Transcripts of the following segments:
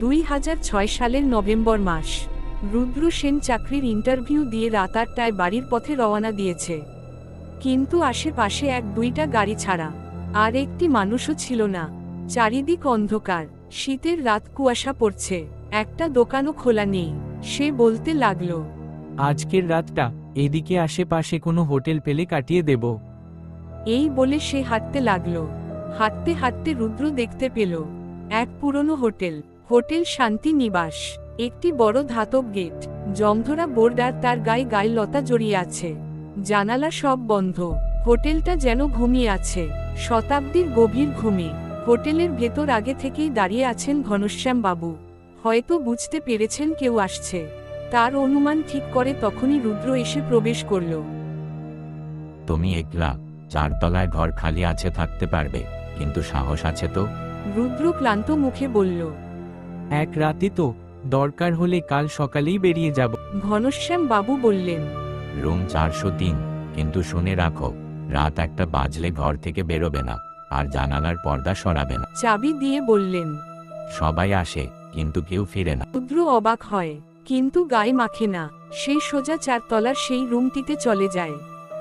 দুই হাজার ছয় সালের নভেম্বর মাস। রুদ্র সেন চাকরির ইন্টারভিউ দিয়ে রাত আটটায় বাড়ির পথে রওনা দিয়েছে। কিন্তু আশেপাশে এক দুইটা গাড়ি ছাড়া আর একটি মানুষও ছিল না। চারিদিক অন্ধকার। শীতের রাত কুয়াশা পড়ছে। একটা দোকানও খোলা নেই। সে বলতে লাগল আজকের রাতটা এদিকে আশেপাশে কোনো হোটেল পেলে কাটিয়ে দেব। এই বলে সে হাঁটতে লাগল। হাঁটতে হাঁটতে রুদ্র দেখতে পেল এক পুরনো হোটেল। হোটেল শান্তি নিবাস একটি বড় ধাতব গেট। জমধরা বোর্ডার তার গায়ে গায়ে লতা জড়িয়ে আছে। জানালা সব বন্ধ। হোটেলটা যেন ঘুমিয়ে আছে। শতাব্দীর গভীর ঘুমে। হোটেলের ভেতর আগে থেকেই দাঁড়িয়ে আছেন ঘনশ্যাম বাবু হয়তো বুঝতে পেরেছেন কেউ আসছে। তার অনুমান ঠিক করে তখনই রুদ্র এসে প্রবেশ করল। তুমি একলা চারতলায় ঘর খালি আছে থাকতে পারবে কিন্তু সাহস আছে তো? রুদ্র ক্লান্ত মুখে বলল এক রাতে তো দরকার হলে কাল সকালেই বেরিয়ে যাব। ঘনশ্যাম বাবু বললেন রুম চারশো তিন কিন্তু শুনে রাখো রাত একটা বাজলে ঘর থেকে বেরোবে না আর জানালার পর্দা সরাবে না। চাবি দিয়ে বললেন সবাই আসে কিন্তু কেউ ফিরে না। রুদ্র অবাক হয় কিন্তু গায়ে মাখে না সে সোজা চারতলার সেই রুমটিতে চলে যায়।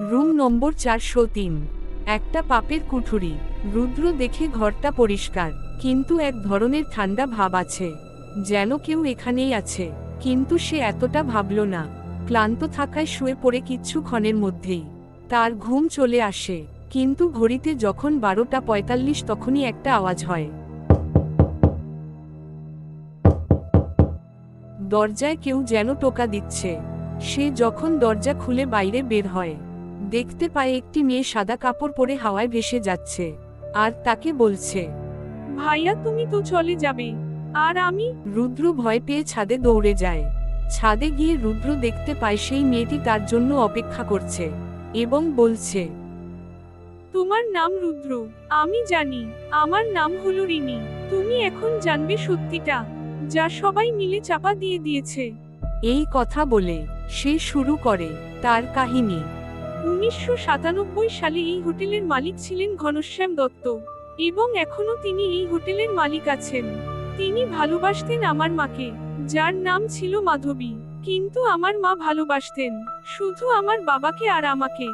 রুম নম্বর চারশো তিন একটা পাপের কুঠুরি রুদ্র দেখে ঘরটা পরিষ্কার। কিন্তু এক ধরনের ঠান্ডা ভাব আছে, যেন কেউ এখানেই আছে। কিন্তু সে এতটা ভাবল না, ক্লান্ত থাকায় শুয়ে পড়ে কিচ্ছুক্ষণের মধ্যেই। তার ঘুম চলে আসে, কিন্তু ঘড়িতে যখন বারোটা পঁয়তাল্লিশ তখনই একটা আওয়াজ হয়। দরজায় কেউ যেন টোকা দিচ্ছে। সে যখন দরজা খুলে বাইরে বের হয়, দেখতে পায় একটি মেয়ে সাদা কাপড় পরে হাওয়ায় ভেসে যাচ্ছে, আর তাকে বলছে ভাইয়া, তুমি তো চলে যাবে। আর আমি? রুদ্র ভয় পেয়ে ছাদে দৌড়ে যায়। ছাদে গিয়ে রুদ্র দেখতে পায় সেই মেয়েটি তার জন্য অপেক্ষা করছে এবং বলছে, তোমার নাম রুদ্র, আমি জানি। আমার নাম হলো রিনি তুমি এখন জানবে সত্যিটা, যা সবাই মিলে চাপা দিয়ে দিয়েছে। এই কথা বলে সে শুরু করে তার কাহিনী। উনিশশো সাতানব্বই সালে এই হোটেলের মালিক ছিলেন ঘনশ্যাম দত্ত। এবং এখনও তিনি এই হোটেলের মালিক আছেন। তিনি ভালোবাসতেন আমার মাকে, যার নাম ছিল মাধবী, কিন্তু আমার মা ভালোবাসতেন, শুধু আমার বাবাকে আর আমাকে।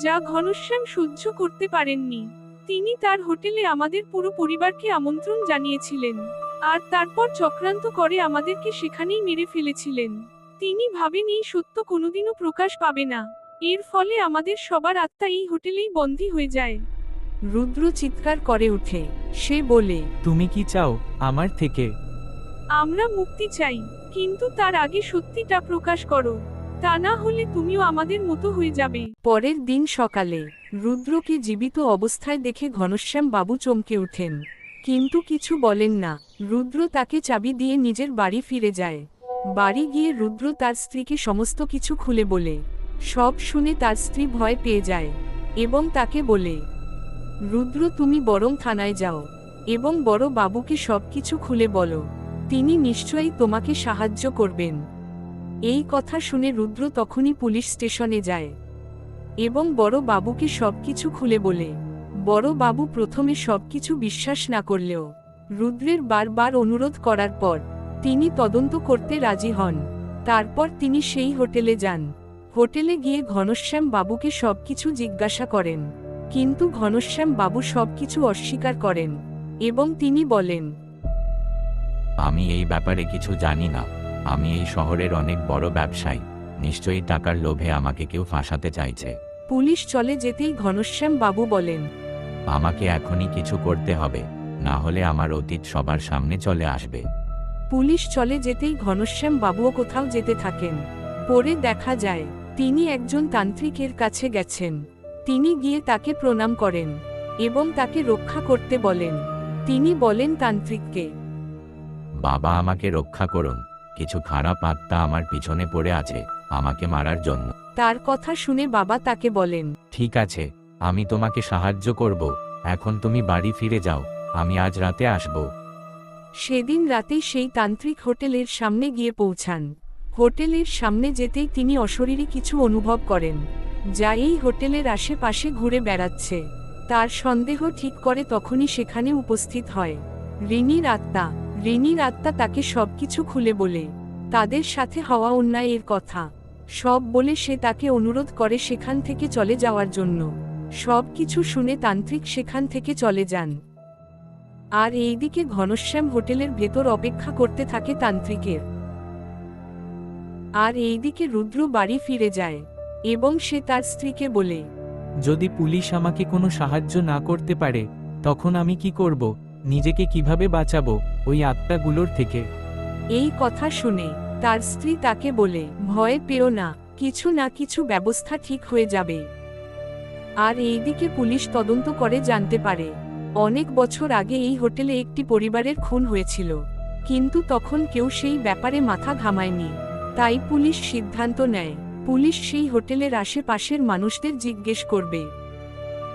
যা ঘনশ্যাম সহ্য করতে পারেননি। তিনি তার হোটেলে আমাদের পুরো পরিবারকে আমন্ত্রণ জানিয়েছিলেন। আর তারপর চক্রান্ত করে আমাদেরকে সেখানেই মেরে ফেলেছিলেন। তিনি ভাবেন এই সত্য কোনোদিনও প্রকাশ পাবে না। এর ফলে আমাদের সবার আত্মা এই হোটেলেই বন্দী হয়ে যায়। রুদ্র চিৎকার করে উঠে। সে বলে তুমি কি চাও আমার থেকে? আমরা মুক্তি চাই কিন্তু তার আগে সত্যিটা প্রকাশ করো। তা না হলে তুমিও আমাদের মতো হয়ে যাবে। পরের দিন সকালে রুদ্রকে জীবিত অবস্থায় দেখে ঘনশ্যাম বাবু চমকে ওঠেন। কিন্তু কিছু বলেন না রুদ্র তাকে চাবি দিয়ে নিজের বাড়ি ফিরে যায়। বাড়ি গিয়ে রুদ্র তার স্ত্রীকে সমস্ত কিছু খুলে বলে। সব শুনে তার স্ত্রী ভয় পেয়ে যায় এবং তাকে বলে রুদ্র তুমি বরং থানায় যাও, এবং বড় বাবুকে সবকিছু খুলে বলো, তিনি নিশ্চয়ই তোমাকে সাহায্য করবেন। এই কথা শুনে রুদ্র তখনই পুলিশ স্টেশনে যায়, এবং বড় বাবুকে সবকিছু খুলে বলে, বড় বাবু প্রথমে সবকিছু বিশ্বাস না করলেও, রুদ্রের বারবার অনুরোধ করার পর, তিনি তদন্ত করতে রাজি হন, তারপর তিনি সেই হোটেলে যান, হোটেলে গিয়ে ঘনশ্যাম বাবুকে সবকিছু জিজ্ঞাসা করেন। কিন্তু ঘনশ্যাম বাবু সবকিছু অস্বীকার করেন এবং তিনি বলেন আমি এই ব্যাপারে কিছু জানি না। আমি এই শহরের অনেক বড় ব্যবসায়ী। নিশ্চয়ই টাকার লোভে আমাকে কেউ ফাঁসাতে চাইছে। পুলিশ চলে যেতেই ঘনশ্যাম বাবু বলেন আমাকে এখনই কিছু করতে হবে। না হলে আমার অতীত সবার সামনে চলে আসবে। পুলিশ চলে যেতেই ঘনশ্যাম বাবুও কোথাও যেতে থাকেন। পরে দেখা যায় তিনি একজন তান্ত্রিকের কাছে গেছেন। তিনি গিয়ে তাকে প্রণাম করেন এবং তাকে রক্ষা করতে বলেন। তিনি বলেন তান্ত্রিককে বাবা আমাকে রক্ষা করুন। কিছু খারাপ আত্মা আমার পিছনে পড়ে আছে আমাকে মারার জন্য। তার কথা শুনে বাবা তাকে বলেন ঠিক আছে আমি তোমাকে সাহায্য করব। এখন তুমি বাড়ি ফিরে যাও আমি আজ রাতে আসব। সেদিন রাতেই সেই তান্ত্রিক হোটেলের সামনে গিয়ে পৌঁছান। হোটেলের সামনে যেতেই তিনি অশরীরী কিছু অনুভব করেন। যা এই হোটেলের আশেপাশে ঘুরে বেড়াচ্ছে। তার সন্দেহ ঠিক করে তখনই সেখানে উপস্থিত হয়। রিনির আত্মা রিনির আত্মা তাকে সবকিছু খুলে বলে। তাদের সাথে হওয়া অন্যায়ের কথা। সব বলে সে তাকে অনুরোধ করে সেখান থেকে চলে যাওয়ার জন্য। সব কিছু শুনে তান্ত্রিক সেখান থেকে চলে যান। আর এইদিকে ঘনশ্যাম হোটেলের ভেতর অপেক্ষা করতে থাকে তান্ত্রিকের। আর এইদিকে রুদ্র বাড়ি ফিরে যায়। এবং সে তার স্ত্রীকে বলে যদি পুলিশ আমাকে কোনো সাহায্য না করতে পারে তখন আমি কি করব? নিজেকে কীভাবে বাঁচাবো ওই আত্মাগুলোর থেকে? এই কথা শুনে তার স্ত্রী তাকে বলে ভয় পেও না কিছু না কিছু ব্যবস্থা ঠিক হয়ে যাবে। আর এইদিকে পুলিশ তদন্ত করে জানতে পারে অনেক বছর আগে এই হোটেলে একটি পরিবারের খুন হয়েছিল। কিন্তু তখন কেউ সেই ব্যাপারে মাথা ঘামায়নি তাই পুলিশ সিদ্ধান্ত নেয়। পুলিশ সেই হোটেলের আশেপাশের মানুষদের জিজ্ঞেস করবে।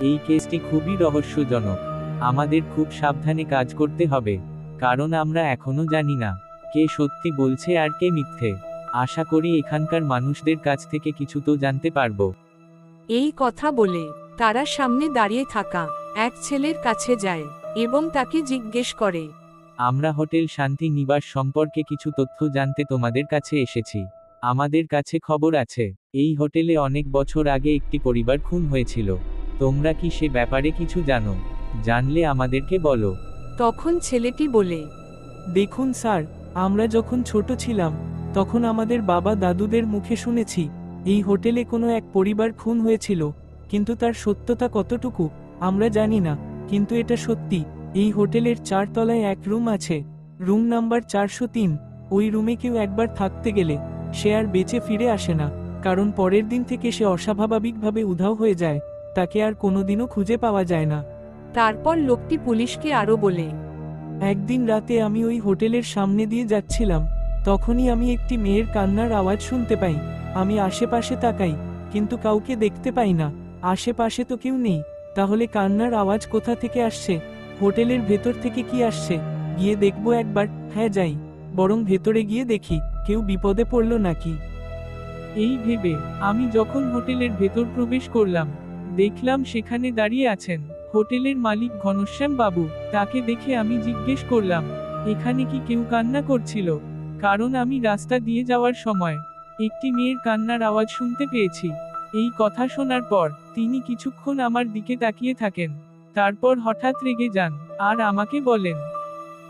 এই কেসটি খুবই রহস্যজনক। আমাদের খুব সাবধানে কাজ করতে হবে কারণ আমরা এখনও জানি না কে সত্যি বলছে আর কে মিথ্যে। আশা করি এখানকার মানুষদের কাছ থেকে কিছু তো জানতে পারব। এই কথা বলে তারা সামনে দাঁড়িয়ে থাকা এক ছেলের কাছে যায় এবং তাকে জিজ্ঞেস করে। আমরা হোটেল শান্তি নিবাস সম্পর্কে কিছু তথ্য জানতে তোমাদের কাছে এসেছি। আমাদের কাছে খবর আছে, এই হোটেলে অনেক বছর আগে একটি পরিবার খুন হয়েছিল। তোমরা কি সে ব্যাপারে কিছু জানো? জানলে আমাদেরকে বলো। তখন ছেলেটি বলে, দেখুন স্যার, আমরা যখন ছোট ছিলাম, তখন আমাদের বাবা দাদুদের মুখে শুনেছি, এই হোটেলে কোনো এক পরিবার খুন হয়েছিল, কিন্তু তার সত্যতা কতটুকু, আমরা জানি না, কিন্তু এটা সত্যি, এই হোটেলের চার তলায় এক রুম আছে, রুম নাম্বার চারশো তিন, ওই রুমে কেউ একবার থাকতে গেলে সে আর বেঁচে ফিরে আসে না কারণ পরের দিন থেকে সে অস্বাভাবিকভাবে উধাও হয়ে যায় তাকে আর কোনোদিনও খুঁজে পাওয়া যায় না। তারপর লোকটি পুলিশকে আরও বলে একদিন রাতে আমি ওই হোটেলের সামনে দিয়ে যাচ্ছিলাম তখনই আমি একটি মেয়ের কান্নার আওয়াজ শুনতে পাই আমি আশেপাশে তাকাই কিন্তু কাউকে দেখতে পাই না আশেপাশে তো কেউ নেই তাহলে কান্নার আওয়াজ কোথা থেকে আসছে হোটেলের ভেতর থেকে কি আসছে গিয়ে দেখব একবার হ্যাঁ যাই বরং ভেতরে গিয়ে দেখি। কেউ বিপদে পড়ল নাকি? এই ভেবে আমি যখন হোটেলের ভেতর প্রবেশ করলাম দেখলাম সেখানে দাঁড়িয়ে আছেন হোটেলের মালিক ঘনশ্যাম বাবু। তাকে দেখে আমি জিজ্ঞেস করলাম এখানে কি কেউ কান্না করছিল? কারণ আমি রাস্তা দিয়ে যাওয়ার সময় একটি মেয়ের কান্নার আওয়াজ শুনতে পেয়েছি। এই কথা শোনার পর তিনি কিছুক্ষণ আমার দিকে তাকিয়ে থাকেন। তারপর হঠাৎ রেগে যান আর আমাকে বলেন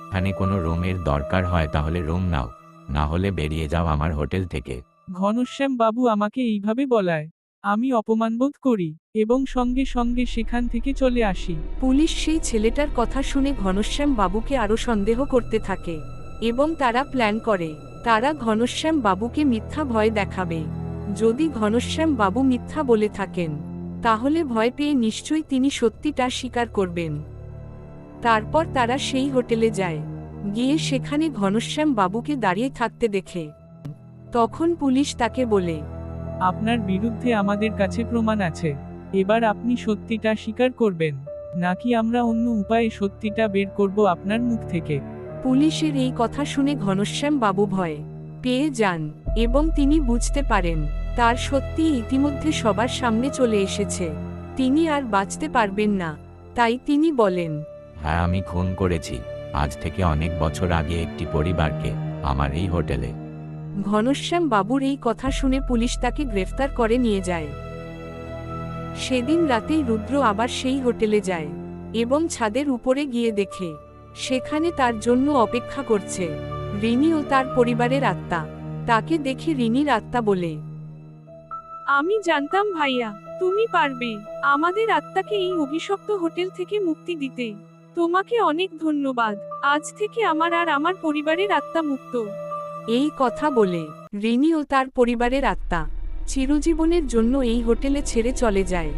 এখানে কোনো রুমের দরকার হয় তাহলে রুম নাও। না হলে বেরিয়ে যাও আমার হোটেল থেকে। ঘনশ্যাম বাবু আমাকে এইভাবে বলায় আমি অপমানবোধ করি এবং সঙ্গে সঙ্গে সেখান থেকে চলে আসি। পুলিশ সেই ছেলেটার কথা শুনে ঘনশ্যাম বাবুকে আরও সন্দেহ করতে থাকে এবং তারা প্ল্যান করে তারা ঘনশ্যাম বাবুকে মিথ্যা ভয় দেখাবে। যদি ঘনশ্যাম বাবু মিথ্যা বলে থাকেন তাহলে ভয় পেয়ে নিশ্চয়ই তিনি সত্যিটা স্বীকার করবেন। তারপর তারা সেই হোটেলে যায়। গিয়ে সেখানে ঘনশ্যাম বাবুকে দাঁড়িয়ে থাকতে দেখে। তখন পুলিশ তাকে বলে আপনার বিরুদ্ধে আমাদের কাছে প্রমাণ আছে। এবার আপনি সত্যিটা স্বীকার করবেন নাকি আমরা অন্য উপায়ে সত্যিটা বের করব আপনার মুখ থেকে? পুলিশের এই কথা শুনে ঘনশ্যাম বাবু ভয় পেয়ে যান এবং তিনি বুঝতে পারেন তার সত্যি ইতিমধ্যে সবার সামনে চলে এসেছে। তিনি আর বাঁচতে পারবেন না তাই তিনি বলেন হ্যাঁ আমি খুন করেছি। আজ থেকে অনেক বছর আগে একটি পরিবারকে আমার এই হোটেলে। ঘনশ্যাম বাবুর এই কথা শুনে পুলিশ তাকে গ্রেফতার করে নিয়ে যায়। সেদিন রাতেই রুদ্র আবার সেই হোটেলে যায় এবং ছাদের উপরে গিয়ে দেখে, সেখানে তার জন্য অপেক্ষা করছে রিনি ও তার পরিবারের আত্মা। তাকে দেখে রিনির আত্মা বলে, আমি জানতাম ভাইয়া, তুমি পারবে আমাদের আত্মাকে এই অভিশপ্ত হোটেল থেকে মুক্তি দিতে। তোমাকে অনেক ধন্যবাদ। আজ থেকে আমার আর আমার পরিবারের আত্মা মুক্ত। এই কথা বলে রিনি ও তার পরিবারের আত্মা চিরজীবনের জন্য এই হোটেলে ছেড়ে চলে যায়।